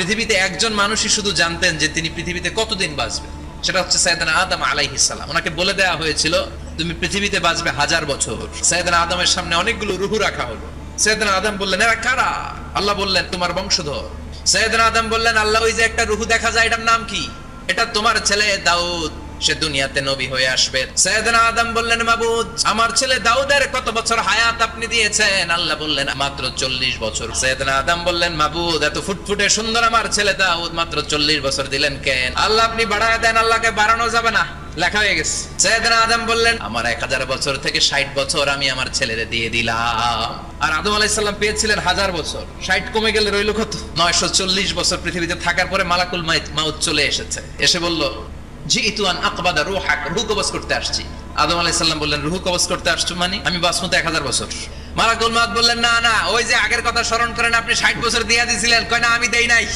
পৃথিবীতে একজন মানুষই শুধু জানতেন যে তিনি পৃথিবীতে কতদিন বাঁচবেন সেটা হচ্ছে সাইদানা আদম আলাইহিসাল্লাম ওনাকে বলে দেওয়া হয়েছিল, তুমি পৃথিবীতে বাঁচবে হাজার বছর। সাইদানা আদমের সামনে অনেকগুলো রুহু রাখা হলো। সৈয়দনা আদম বললেন, এরা কারা? আল্লাহ বললেন, তোমার বংশধর। সৈয়দনা আদম বললেন, আল্লাহ, ওই যে একটা রুহু দেখা যায়, এটার নাম কি? এটা তোমার ছেলে দাউদ। সে দুনিয়াতে নবী হয়ে আসবে। সৈয়দনা আদম বললেন, মাবুদ, আমার ছেলে দাউদের কত বছর হায়াত আপনি দিয়েছেন? আল্লাহ বললেন, মাত্র চল্লিশ বছর। সৈয়দনা আদম বললেন, মাবুদ, এত ফুটফুটে সুন্দর আমার ছেলে দাউদ, মাত্র চল্লিশ বছর দিলেন কেন? আল্লাহ আপনি বাড়ায় দেন, আল্লাহকে বাড়ানো যাবে না। লেখা হয়ে গেছে। সৈয়দনা আদম বললেন, আমার এক হাজার বছর থেকে ষাট বছর আমি আমার ছেলেরে দিয়ে দিলাম। আর আদম আলাইসাল্লাম পেয়েছিলেন হাজার বছর। ষাট কমে গেলে রইল কত? নয়শো চল্লিশ বছর পৃথিবীতে থাকার পরে মালাকুল মাউত চলে এসেছে। এসে বলল জি ইতুয়ান আকবাদা রুহ হাক রুহ কবজ করতে আসছি। আদম আলাইসাল্লাম বললেন, রুহ কবজ করতে আসছো মানে? আমি বাসমতে এক হাজার বছর। মালাকুল মাত বললেন, না না, ওই যে আগের কথা স্মরণ করেন, আপনি ষাট বছর দিয়ে দিয়েছিলেন কয় না, আমি দেই নাই।